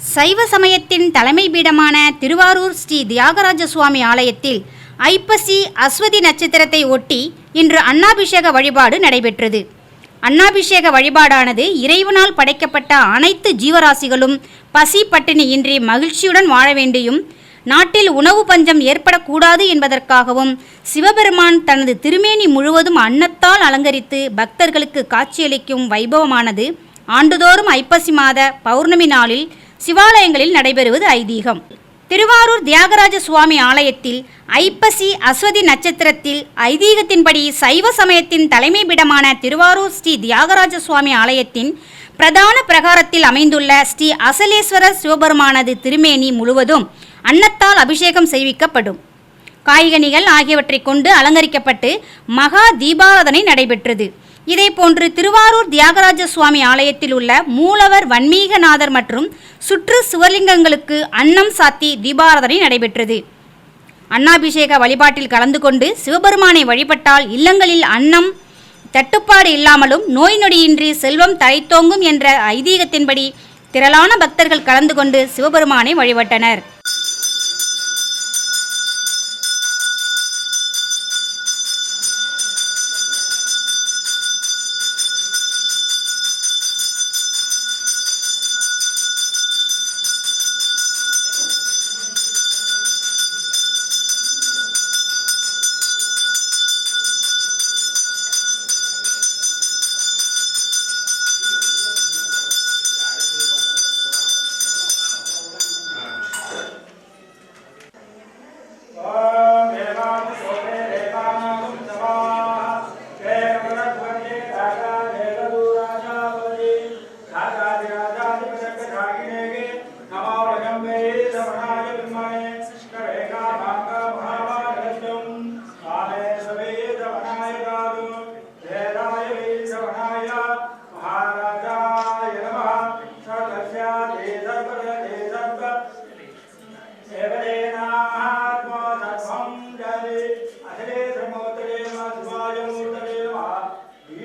சைவ சமயத்தின் தலைமை பீடமான திருவாரூர் ஸ்ரீ தியாகராஜ சுவாமி ஆலயத்தில் ஐப்பசி அஸ்வதி நட்சத்திரத்தை ஒட்டி இன்று அன்னாபிஷேக வழிபாடு நடைபெற்றது. அன்னாபிஷேக வழிபாடானது இறைவனால் படைக்கப்பட்ட அனைத்து ஜீவராசிகளும் பசி பட்டினியின்றி மகிழ்ச்சியுடன் வாழ வேண்டியும் நாட்டில் உணவு பஞ்சம் ஏற்படக்கூடாது என்பதற்காகவும் சிவபெருமான் தனது திருமேனி முழுவதும் அன்னத்தால் அலங்கரித்து பக்தர்களுக்கு காட்சியளிக்கும் வைபவமானது ஆண்டுதோறும் ஐப்பசி மாத பௌர்ணமி நாளில் சிவாலயங்களில் நடைபெறுவது ஐதீகம். திருவாரூர் தியாகராஜ சுவாமி ஆலயத்தில் ஐப்பசி அஸ்வதி நட்சத்திரத்தில் ஐதீகத்தின்படி சைவ சமயத்தின் தலைமை பிடமான திருவாரூர் ஸ்ரீ தியாகராஜ சுவாமி ஆலயத்தின் பிரதான பிரகாரத்தில் அமைந்துள்ள ஸ்ரீ அசலேஸ்வரர் சிவபெருமானது திருமேனி முழுவதும் அன்னத்தால் அபிஷேகம் செய்விக்கப்படும். காய்கனிகள் ஆகியவற்றைக் கொண்டு அலங்கரிக்கப்பட்டு மகா தீபாராதனை நடைபெற்றது. இதேபோன்று திருவாரூர் தியாகராஜ சுவாமி ஆலயத்தில் உள்ள மூலவர் வன்மீகநாதர் மற்றும் சுற்று சிவலிங்கங்களுக்கு அன்னம் சாத்தி தீபாராதனை நடைபெற்றது. அன்னாபிஷேக வழிபாட்டில் கலந்து கொண்டு சிவபெருமானை வழிபட்டால் இல்லங்களில் அன்னம் தட்டுப்பாடு இல்லாமலும் நோய் நொடியின்றி செல்வம் தழைத்தோங்கும் என்ற ஐதீகத்தின்படி திரளான பக்தர்கள் கலந்து கொண்டு சிவபெருமானை வழிபட்டனர்.